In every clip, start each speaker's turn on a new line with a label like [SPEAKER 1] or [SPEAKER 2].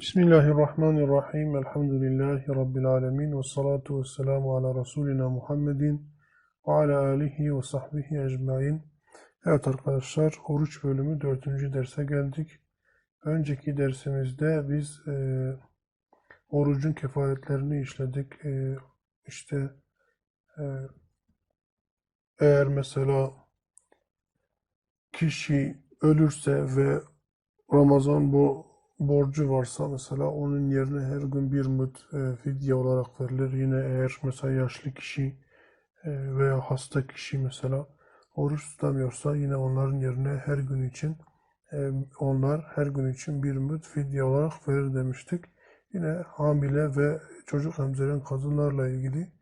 [SPEAKER 1] Bismillahirrahmanirrahim. Elhamdülillahi Rabbil alemin. Ve salatu ve selamu ala Resulina Muhammedin ve ala alihi ve sahbihi ecmain. Evet arkadaşlar, oruç bölümü dördüncü derse geldik. Önceki dersimizde biz e, orucun kefaretlerini işledik. E, işte e, eğer mesela kişi ölürse ve Ramazan bu borcu varsa mesela onun yerine her gün bir müd e, fidye olarak verilir. Yine eğer mesela yaşlı kişi e, veya hasta kişi mesela oruç tutamıyorsa yine onların yerine her gün için e, onlar her gün için bir müd fidye olarak verir demiştik. Yine hamile ve çocuk emziren kadınlarla ilgili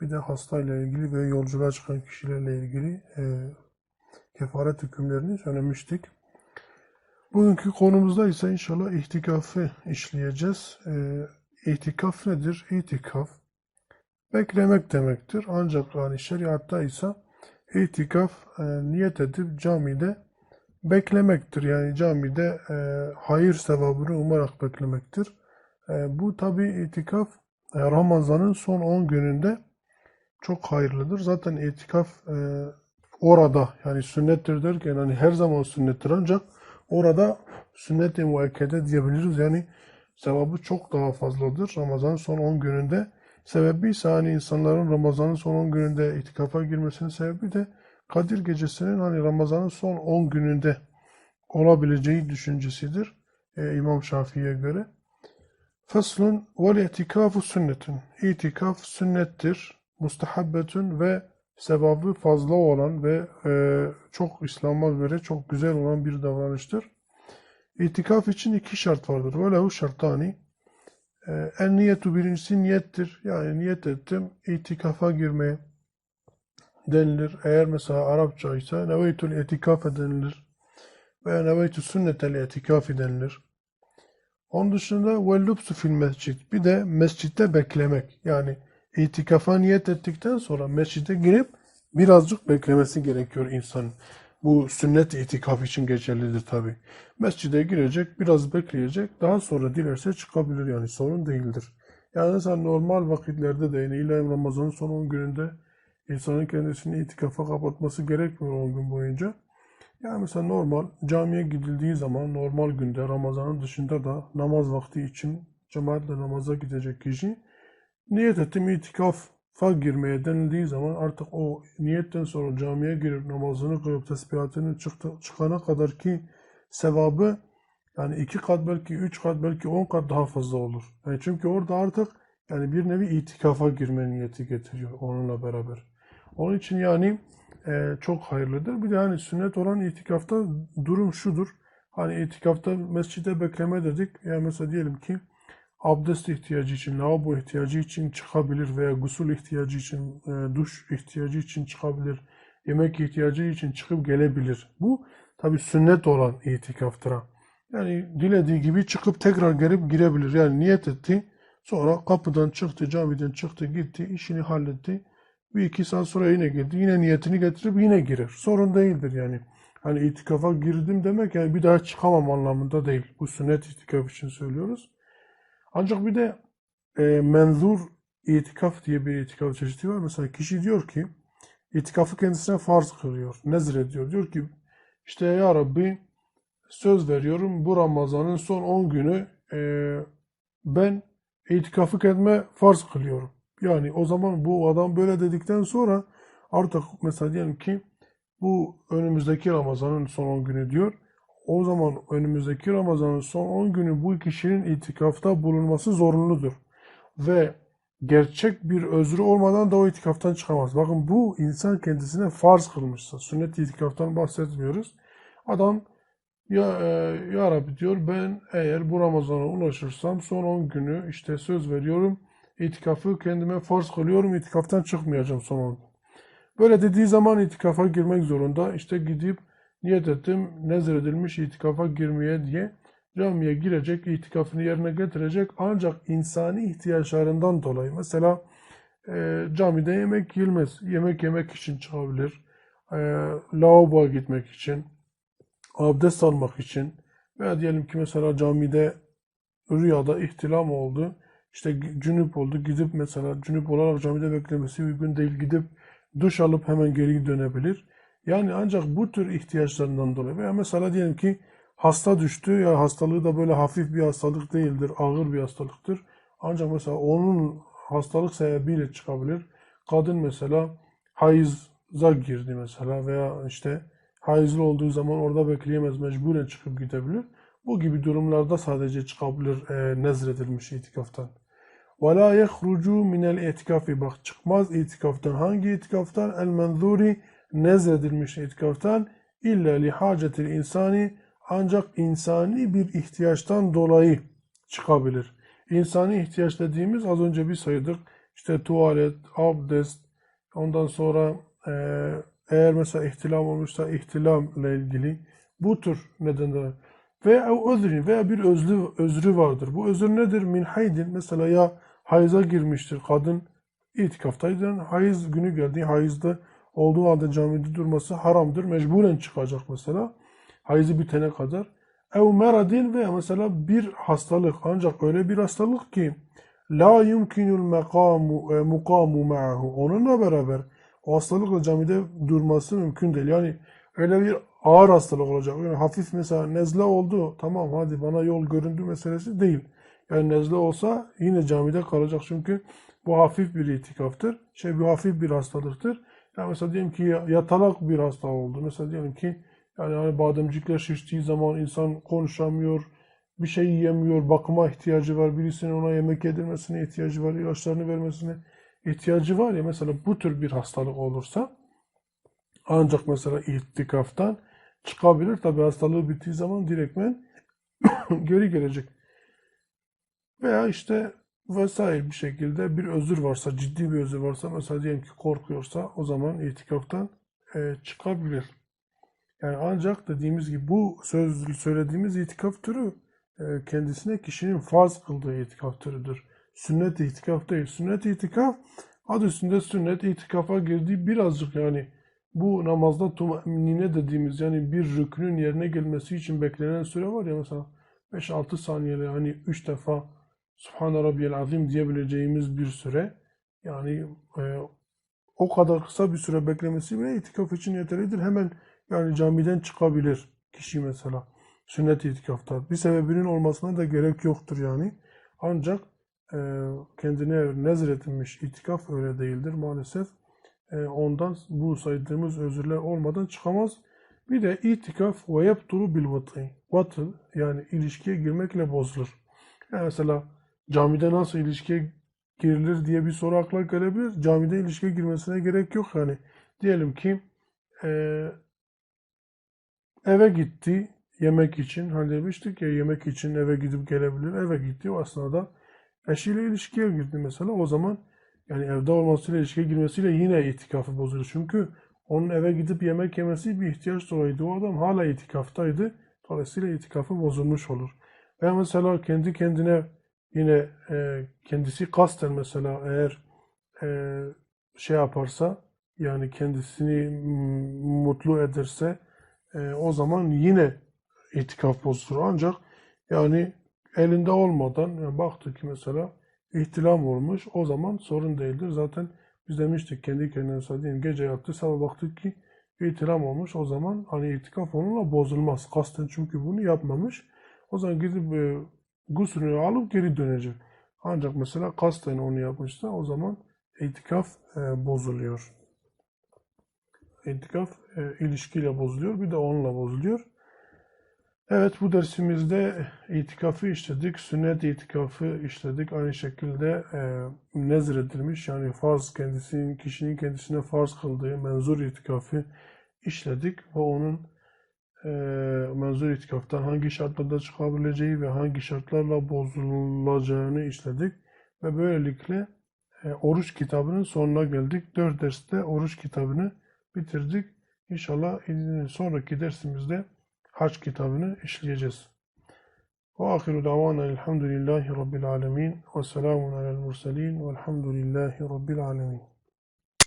[SPEAKER 1] bir de hastayla ilgili ve yolculuğa çıkan kişilerle ilgili e, kefaret hükümlerini söylemiştik. Bugünkü konumuzda ise inşallah itikafı işleyeceğiz. İtikaf nedir? İtikaf beklemek demektir. Ancak yani şeriatta ise itikaf e, niyet edip camide beklemektir. Yani camide e, hayır sevabını umarak beklemektir. E, bu tabi itikaf e, Ramazan'ın son 10 gününde çok hayırlıdır. Zaten itikaf e, orada yani sünnettir derken hani her zaman sünnettir ancak Orada sünnet-i muakkede diyebiliriz. Yani sevabı çok daha fazladır Ramazan son 10 gününde. Sebebi ise hani insanların Ramazan'ın son 10 gününde itikafa girmesinin sebebi de Kadir gecesinin hani Ramazan'ın son 10 gününde olabileceği düşüncesidir. Ee, İmam Şafii'ye göre. Faslun vel itikafu sünnetun. İtikaf sünnettir. Mustahabbetun ve sevabı fazla olan ve e, çok İslam'a göre çok güzel olan bir davranıştır. İtikaf için iki şart vardır. Ve lehu şartani. E, en niyetu birincisi niyettir. Yani niyet ettim itikafa girmeye denilir. Eğer mesela Arapça ise neveytul itikafe denilir. Veya neveytu sünnetel itikafi denilir. Onun dışında ve lubsu fil mescid. Bir de mescitte beklemek. Yani itikafa niyet ettikten sonra mescide girip birazcık beklemesi gerekiyor insan. Bu sünnet itikaf için geçerlidir tabi. Mescide girecek, biraz bekleyecek, daha sonra dilerse çıkabilir yani sorun değildir. Yani mesela normal vakitlerde de yine İlahi Ramazan'ın son 10 gününde insanın kendisini itikafa kapatması gerekmiyor 10 gün boyunca. Yani mesela normal camiye gidildiği zaman normal günde Ramazan'ın dışında da namaz vakti için cemaatle namaza gidecek kişi Niyet ettim itikafa girmeye denildiği zaman artık o niyetten sonra camiye girip namazını kılıp tesbihatını çıktı, çıkana kadar ki sevabı yani iki kat belki üç kat belki on kat daha fazla olur. Yani çünkü orada artık yani bir nevi itikafa girme niyeti getiriyor onunla beraber. Onun için yani e, çok hayırlıdır. Bir de hani sünnet olan itikafta durum şudur. Hani itikafta mescide bekleme dedik. Yani mesela diyelim ki abdest ihtiyacı için, lavabo ihtiyacı için çıkabilir veya gusül ihtiyacı için, e, duş ihtiyacı için çıkabilir, yemek ihtiyacı için çıkıp gelebilir. Bu tabi sünnet olan itikaftır. Yani dilediği gibi çıkıp tekrar gelip girebilir. Yani niyet etti, sonra kapıdan çıktı, camiden çıktı, gitti, işini halletti. Bir iki saat sonra yine geldi, yine niyetini getirip yine girer. Sorun değildir yani. Hani itikafa girdim demek yani bir daha çıkamam anlamında değil. Bu sünnet itikaf için söylüyoruz. Ancak bir de e, menzur itikaf diye bir itikaf çeşidi var. Mesela kişi diyor ki itikafı kendisine farz kılıyor. Nezir ediyor. Diyor ki işte ya Rabbi söz veriyorum bu Ramazan'ın son 10 günü e, ben itikafı kendime farz kılıyorum. Yani o zaman bu adam böyle dedikten sonra artık mesela diyelim ki bu önümüzdeki Ramazan'ın son 10 günü diyor o zaman önümüzdeki Ramazan'ın son 10 günü bu kişinin itikafta bulunması zorunludur. Ve gerçek bir özrü olmadan da o itikaftan çıkamaz. Bakın bu insan kendisine farz kılmışsa. Sünnet itikaftan bahsetmiyoruz. Adam ya, e, ya Rabbi diyor ben eğer bu Ramazan'a ulaşırsam son 10 günü işte söz veriyorum itikafı kendime farz kılıyorum itikaftan çıkmayacağım son 10 gün. Böyle dediği zaman itikafa girmek zorunda. İşte gidip niyet ettim nezir edilmiş itikafa girmeye diye camiye girecek, itikafını yerine getirecek ancak insani ihtiyaçlarından dolayı mesela e, camide yemek yilmez. Yemek yemek için çıkabilir. E, lavaboya gitmek için, abdest almak için veya diyelim ki mesela camide rüyada ihtilam oldu. İşte cünüp oldu. Gidip mesela cünüp olarak camide beklemesi uygun değil. Gidip duş alıp hemen geri dönebilir. Yani ancak bu tür ihtiyaçlarından dolayı veya mesela diyelim ki hasta düştü ya hastalığı da böyle hafif bir hastalık değildir, ağır bir hastalıktır. Ancak mesela onun hastalık sebebiyle çıkabilir. Kadın mesela hayıza girdi mesela veya işte hayızlı olduğu zaman orada bekleyemez, mecburen çıkıp gidebilir. Bu gibi durumlarda sadece çıkabilir e, nezredilmiş itikaftan. وَلَا يَخْرُجُ مِنَ الْاِتِكَافِ Bak çıkmaz itikaftan. Hangi itikaftan? El-menzuri nezredilmiş itikaftan. İlla li hacetil insani ancak insani bir ihtiyaçtan dolayı çıkabilir. İnsani ihtiyaç dediğimiz az önce bir saydık. İşte tuvalet, abdest, ondan sonra e, eğer mesela ihtilam olmuşsa ihtilamla ilgili bu tür nedenler veya özrün veya bir özlü, özrü vardır. Bu özür nedir? Min haydin mesela ya hayıza girmiştir kadın itikaftaydı. Hayız günü geldi. Hayızda olduğu halde camide durması haramdır. Mecburen çıkacak mesela. Hayızı bitene kadar. Ev meradin veya mesela bir hastalık. Ancak öyle bir hastalık ki la yumkinul mekamu e, mukamu ma'ahu. Onunla beraber o hastalıkla camide durması mümkün değil. Yani öyle bir ağır hastalık olacak. Yani hafif mesela nezle oldu. Tamam hadi bana yol göründü meselesi değil. Yani nezle olsa yine camide kalacak çünkü bu hafif bir itikaftır. Şey bu hafif bir hastalıktır. Yani mesela diyelim ki yatalak bir hasta oldu. Mesela diyelim ki yani hani bademcikler şiştiği zaman insan konuşamıyor, bir şey yiyemiyor, bakıma ihtiyacı var, birisinin ona yemek yedirmesine ihtiyacı var, ilaçlarını vermesine ihtiyacı var ya mesela bu tür bir hastalık olursa ancak mesela itikaftan çıkabilir. Tabi hastalığı bittiği zaman direktmen geri gelecek. Veya işte vesaire bir şekilde bir özür varsa, ciddi bir özür varsa mesela diyelim ki korkuyorsa o zaman itikaftan e, çıkabilir. Yani ancak dediğimiz gibi bu söz söylediğimiz itikaf türü e, kendisine kişinin farz kıldığı itikaf türüdür. Sünnet itikaf değil. Sünnet itikaf adı üstünde sünnet itikafa girdiği birazcık yani bu namazda tumanine dediğimiz yani bir rükünün yerine gelmesi için beklenen süre var ya mesela 5-6 saniyede hani 3 defa Subhan Rabbiyel Azim diyebileceğimiz bir süre yani e, o kadar kısa bir süre beklemesi bile itikaf için yeterlidir. Hemen yani camiden çıkabilir kişi mesela sünnet itikafta. Bir sebebinin olmasına da gerek yoktur yani. Ancak e, kendine nezredilmiş itikaf öyle değildir maalesef. E, ondan bu saydığımız özürler olmadan çıkamaz. Bir de itikaf ve yebtulu bil vat'i. Vatı yani ilişkiye girmekle bozulur. Yani mesela camide nasıl ilişkiye girilir diye bir soru akla gelebilir. Camide ilişkiye girmesine gerek yok yani. Diyelim ki e, eve gitti yemek için. Hani demiştik ya yemek için eve gidip gelebilir. Eve gitti o esnada eşiyle ilişkiye girdi mesela. O zaman yani evde olmasıyla ilişkiye girmesiyle yine itikafı bozulur. Çünkü onun eve gidip yemek yemesi bir ihtiyaç dolayıydı. O adam hala itikaftaydı. Dolayısıyla itikafı bozulmuş olur. Ve mesela kendi kendine yine e, kendisi kasten mesela eğer e, şey yaparsa yani kendisini mutlu ederse e, o zaman yine itikaf bozulur. Ancak yani elinde olmadan yani baktı ki mesela ihtilam olmuş o zaman sorun değildir. Zaten biz demiştik kendi kendine mesela gece yattı sabah baktık ki ihtilam olmuş o zaman hani itikaf onunla bozulmaz. Kasten çünkü bunu yapmamış. O zaman gidip e, guslünü alıp geri dönecek. Ancak mesela kasten onu yapmışsa o zaman itikaf e, bozuluyor. İtikaf e, ilişkiyle bozuluyor bir de onunla bozuluyor. Evet bu dersimizde itikafı işledik. Sünnet itikafı işledik. Aynı şekilde e, nezredilmiş yani farz kendisinin kişinin kendisine farz kıldığı menzur itikafı işledik ve onun e, menzur itikaftan hangi şartlarda çıkabileceği ve hangi şartlarla bozulacağını işledik ve böylelikle e, oruç kitabının sonuna geldik. Dört derste oruç kitabını bitirdik. İnşallah sonraki dersimizde hac kitabını işleyeceğiz. Ve ahiru davana elhamdülillahi rabbil alemin ve selamun alel murselin velhamdülillahi rabbil alemin.